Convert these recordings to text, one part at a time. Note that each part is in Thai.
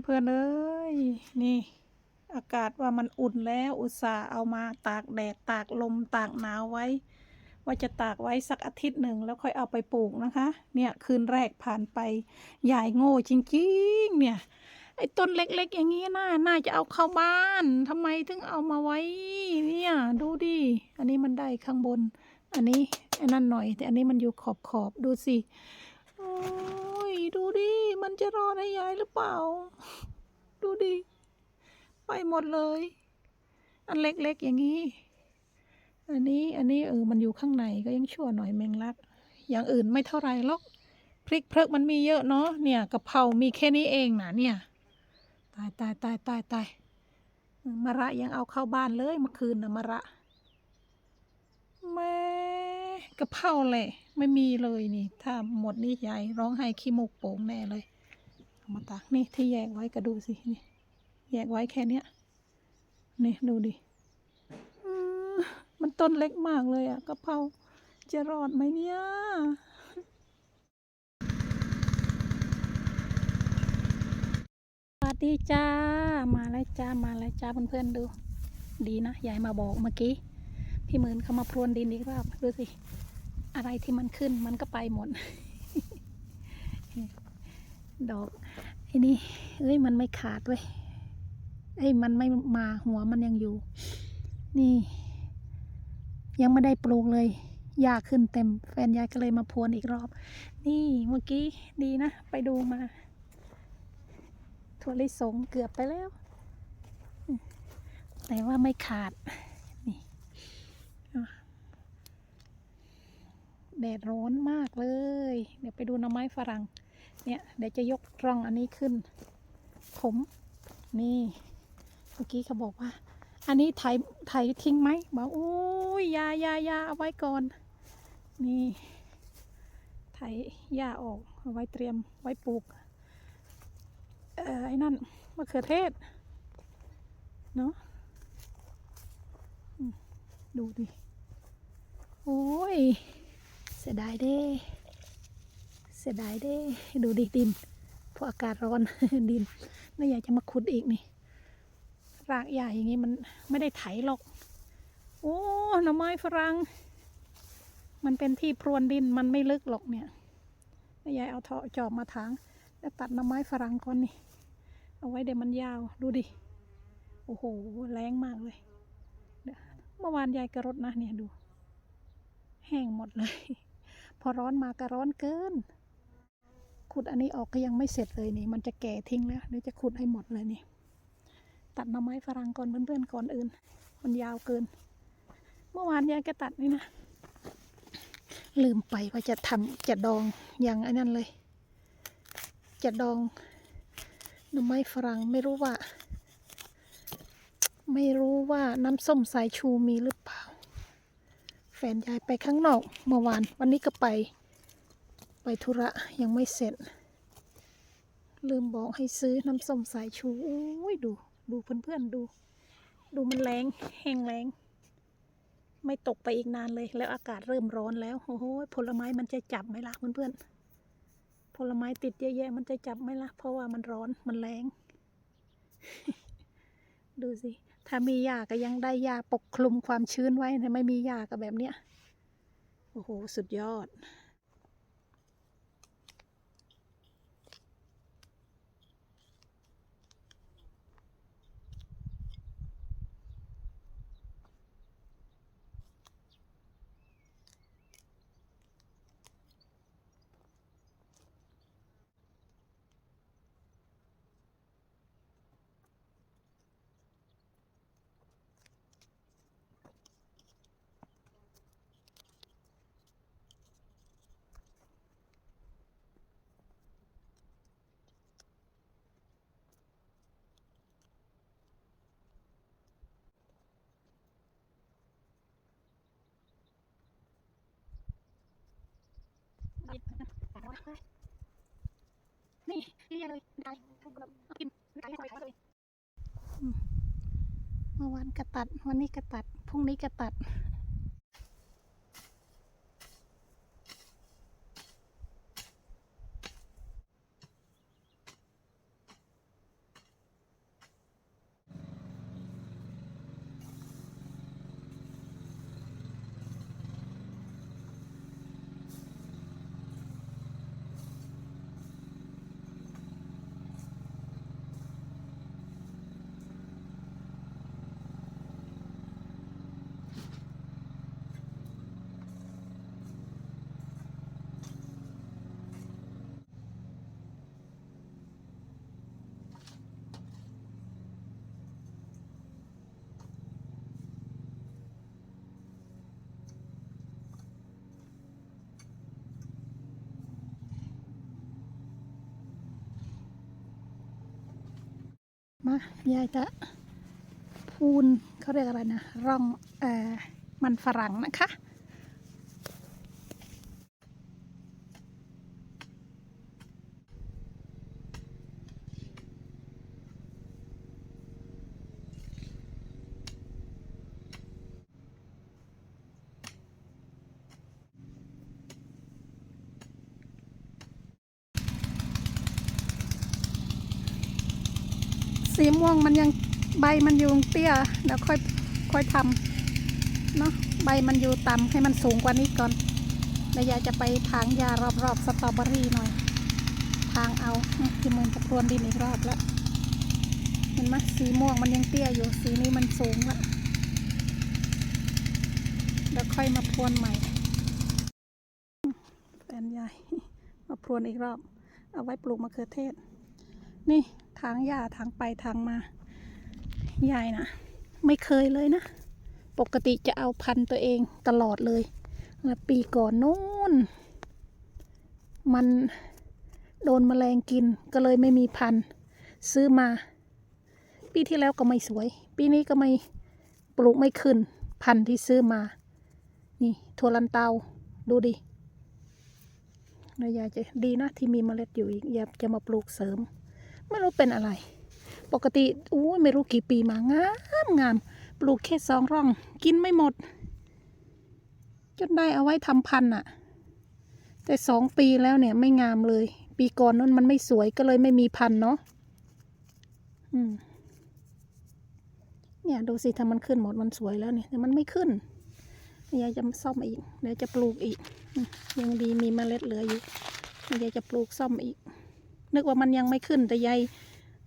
เพื่อนเอ้ยนี่ อากาศว่ามันอุ่นแล้วอุตส่าห์เอามาตากแดดตากลมตากหนาวไว้ ว่าจะตากไว้สักอาทิตย์หนึ่งแล้วค่อยเอาไปปลูกนะคะ เนี่ยคืนแรกผ่านไปยายโง่จริงๆ เนี่ย ไอ้ต้นเล็กๆ อย่างนี้น่าน่าจะเอาเข้าบ้านทำไมถึงเอามาไว้ เนี่ย ดูดิอันนี้มันได้ข้างบน อันนี้ไอ้นั่นหน่อย แต่อันนี้มันอยู่ขอบขอบๆดูสิโอ้ยดูดิ มันจะรอดให้ยายหรือเปล่า ดูดิ ไปหมดเลย อันเล็กๆอย่างนี้ อันนี้อันนี้เออ มันอยู่ข้างในก็ยังชั่วหน่อยแมงลัก อย่างอื่นไม่เท่าไรหรอก พริกเพลิกมันมีเยอะเนาะ เนี่ยกะเพรามีแค่นี้เองนะเนี่ย ตายตายตายตายตายมะระยังเอาเข้าบ้านเลยเมื่อคืนนะมะระแม่กะเพราเลย ไม่มีเลยนี่ ถ้าหมดนี่ยายร้องไห้ขี้มูกโป่งแน่เลย เอามาตักนี่ที่แยกไว้ก็ดูสินี่แยกไว้แค่เนี้ยนี่ดูดิมันต้นเล็กมากเลยอะกะเพราจะรอดไหมเนี่ยสวัสดีจ้า มาแล้วจ้า มาแล้วจ้าเพื่อนๆดู ดีนะยายมาบอกเมื่อกี้ พี่หมื่นเขามาพรวนดินอีกรอบดูสิ อะไรที่มันขึ้นมันก็ไปหมด ดอกไอ้นี่เอ้ยมันไม่ขาดเว้ยไอ้มันไม่มาหัวมันยังอยู่ นี่ ยังไม่ได้ปลูกเลยหญ้าขึ้นเต็ม แฟนยายก็เลยมาพรวนอีกรอบ นี่เมื่อกี้ดีนะ ไปดูมา ถั่วลิสงเกือบไปแล้ว แต่ว่าไม่ขาด นี่แดดร้อนมากเลย เดี๋ยวไปดูหน่อไม้ฝรั่ง เนี่ยเดี๋ยวจะยกร่องอันนี้ขึ้น ผมนี่เมื่อกี้เขาบอกว่า อันนี้ไถไถทิ้งไหมบอกโอ้ยยายายาเอาไว้ก่อน นี่ไถหญ้าออกเอาไว้เตรียมไว้ปลูกเอ่อไอ้นั่นมะเขือเทศเนาะดูดิ โอ้ย เสียดายเด้ เสียดายเด้ดูดิดินเพราะอากาศร้อนดินไม่อยากจะมาขุดอีกนี่รากใหญ่อย่างนี้มันไม่ได้ไถหรอก โอ้หน่อไม้ฝรั่งมันเป็นที่พรวนดินมันไม่ลึกหรอกเนี่ยแม่ยายเอาเถาะจอบมาถางแล้วตัดหน่อไม้ฝรั่งก่อนนี่ เอาไว้เดี๋ยวมันยาวดูดิ โอ้โหแรงมากเลยเมื่อวานยายกระรดนะเนี่ยดู แห้งหมดเลย พอร้อนมาก็ร้อนเกิน ขุดอันนี้ออกก็ยังไม่เสร็จเลยนี่ มันจะแก่ทิ้งแล้วเดี๋ยวจะขุดให้หมดเลยนี่ ตัดหน่อไม้ฝรั่งก่อนเพื่อนๆก่อนอื่น มันยาวเกิน เมื่อวานยายก็ตัดนี่นะ ลืมไปว่าจะทำจะดองอย่างไอ้นั่นเลย จะดองหน่อไม้ฝรั่งไม่รู้ว่า ไม่รู้ว่าน้ำส้มสายชูมีหรือเปล่า แฟนยายไปข้างนอกเมื่อวานวันนี้ก็ไป ไปธุระยังไม่เสร็จ ลืมบอกให้ซื้อน้ำส้มสายชูโอ้ยดู ดูเพื่อนๆดู ดูมันแรงแห้งแรงไม่ตกไปอีกนานเลย แล้วอากาศเริ่มร้อนแล้วโอ้โหผลไม้มันจะจับไหมล่ะเพื่อนๆผลไม้ติดเยอะแยะมันจะจับไหมล่ะเพราะว่ามันร้อนมันแรงดูสิ ถ้ามีหญ้าก็ยังได้หญ้าปกคลุมความชื้นไว้ถ้าไม่มีหญ้าก็แบบเนี้ย โอ้โห สุดยอด นี่เรียเลยได้กินได้ให้คอยเลยเมื่อวานกระตัด วันนี้กระตัด พรุ่งนี้กระตัด ยายจะพูนเขาเรียกอะไรนะ ร่องเอ่อมันฝรั่งนะคะ สีม่วงมันยังใบมันอยู่เตี้ยเดี๋ยวค่อยค่อยทำเนาะใบมันอยู่ต่ำให้มันสูงกว่านี้ก่อนแล้วยายจะไปถางยารอบๆสตรอเบอรี่หน่อย ทางเอาเนี่ยที่มันจะพรวนดินอีกรอบแล้วเห็นไหมสีม่วงมันยังเตี้ยอยู่สีนี้มันสูงล้วเดี๋ยวค่อยมาพรวนใหม่แฟนยายมาพรวนอีกรอบ เอาไว้ปลูกมะเขือเทศ นี่ ทางหญ้าทางไปทางมายายนะไม่เคยเลยนะ ปกติจะเอาพันตัวเองตลอดเลยแล้วปีก่อนนู้นมันโดนแมลงกินก็เลยไม่มีพันซื้อมา ปีที่แล้วก็ไม่สวย ปีนี้ก็ไม่ปลูกไม่ขึ้น พันที่ซื้อมา นี่ถั่วลันเตาดูดิแล้วยายจะดีนะที่มีเมล็ดอยู่อีกอยากจะมาปลูกเสริม ไม่รู้เป็นอะไร ปกติอู้ยไม่รู้กี่ปีมางามงามปลูกแค่สองร่อง กินไม่หมด จนได้เอาไว้ทำพันธุ์อะแต่สองปีแล้วเนี่ยไม่งามเลย ปีก่อนนั้นมันไม่สวยก็เลยไม่มีพันธุ์เนาะอืมเนี่ยดูสิถ้ามันขึ้นหมดมันสวยแล้วเนี่ยแต่มันไม่ขึ้นยายจะซ่อมอีกเดี๋ยวจะปลูกอีกยังดีมีเมล็ดเหลืออยู่ยายจะปลูกซ่อมอีก นึกว่ามันยังไม่ขึ้นแต่ยาย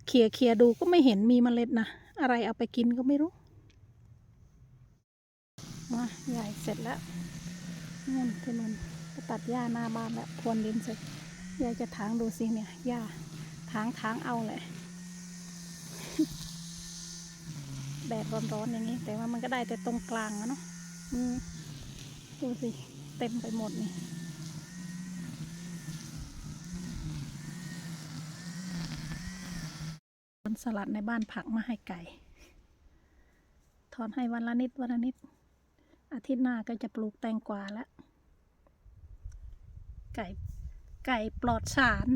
เขี่ยเขี่ยดูก็ไม่เห็นมีเมล็ดนะ อะไรเอาไปกินก็ไม่รู้ มายายเสร็จแล้วนู่นที่มันไปตัดหญ้าหน้าบ้านแล้วพรวนดินเสร็จยายจะถางดูสิเนี่ยหญ้าถางถางเอาเลยแดดร้อนๆอย่างนี้ แต่ว่ามันก็ได้แต่ตรงกลางอะเนาะดูสิ เต็มไปหมดนี่ ลสลัดในบ้านผักมาให้ไก่ ถอนให้วันละนิดวันละนิด อาทิตย์หน้าก็จะปลูกแตงกวาแล้วไก่ ไก่ปลอดสาร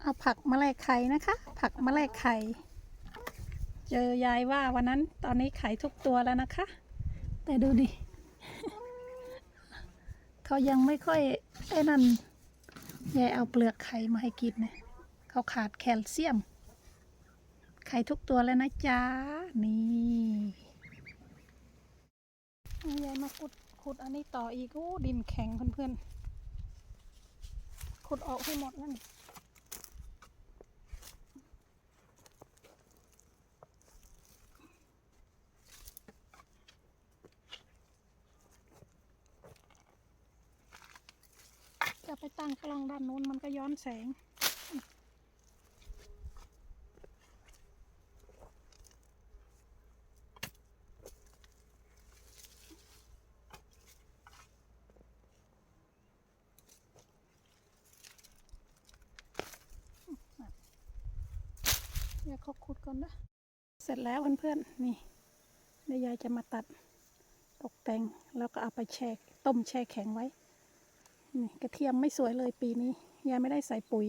เอาผักมาแลกไข่นะคะ ผักมาแลกไข่ เจอยายว่าวันนั้นตอนนี้ไข่ทุกตัวแล้วนะคะ แต่ดูดิ เขายังไม่ค่อยไอ้นั่นยายเอาเปลือกไข่มาให้กินเนี่ย เขาขาดแคลเซียม ไข่ทุกตัวแล้วนะจ๊ะ นี่เอายายมาขุดขุดอันนี้ต่ออีกอ้ดินแข็งเพื่อนๆ ขุดออกให้หมดนั่นจะไปตั้งกล้องด้านนู้นมันก็ย้อนแสง เดี๋ยวเขาขุดก่อนนะ เสร็จแล้วเพื่อนๆ นี่เดี๋ยวยายจะมาตัดตกแต่งแล้วก็เอาไปแช่ต้มแช่แข็งไว้ นี่กระเทียมไม่สวยเลยปีนี้ ยายไม่ได้ใส่ปุ๋ย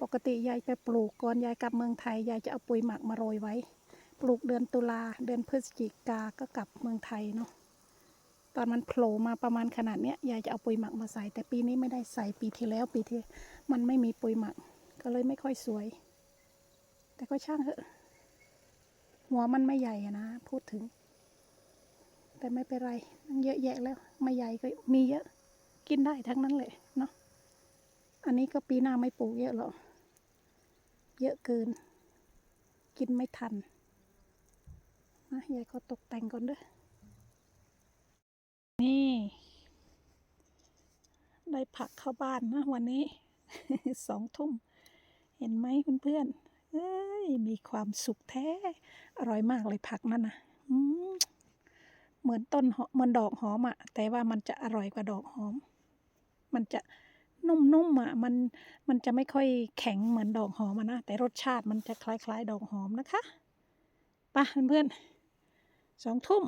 ปกติยายไปปลูกก่อนยายกลับเมืองไทย ยายจะเอาปุ๋ยหมักมาโรยไว้ ปลูกเดือนตุลาเดือนพฤศจิกาก็กลับเมืองไทยเนาะ ตอนมันโผล่มาประมาณขนาดเนี้ยยายจะเอาปุ๋ยหมักมาใส่ แต่ปีนี้ไม่ได้ใส่ปีที่แล้วปีที่มันไม่มีปุ๋ยหมัก ก็เลยไม่ค่อยสวย แต่ก็ช่างเถอะ หัวมันไม่ใหญ่นะพูดถึง แต่ไม่เป็นไรตั้งเยอะแยะแล้ว ไม่ใหญ่ก็มีเยอะ กินได้ทั้งนั้นเลยเนาะอันนี้ก็ปีหน้าไม่ปลูกเยอะหรอกเยอะเกิน กินไม่ทันนะยายก็ตกแต่งก่อนเด้อนี่ ได้ผักเข้าบ้านนะวันนี้ สองทุ่ม เห็นไหมเพื่อนๆ เอ้ย มีความสุขแท้ อร่อยมากเลยผักนั่นนะเหมือนต้นเหมือนดอกหอมอะแต่ว่ามันจะอร่อยกว่าดอกหอม มันจะนุ่มๆอะมันมันจะไม่ค่อยแข็งเหมือนดอกหอมนะแต่รสชาติมันจะคล้ายๆ ดอกหอมนะคะไปะเพื่อนๆสองทุ่ม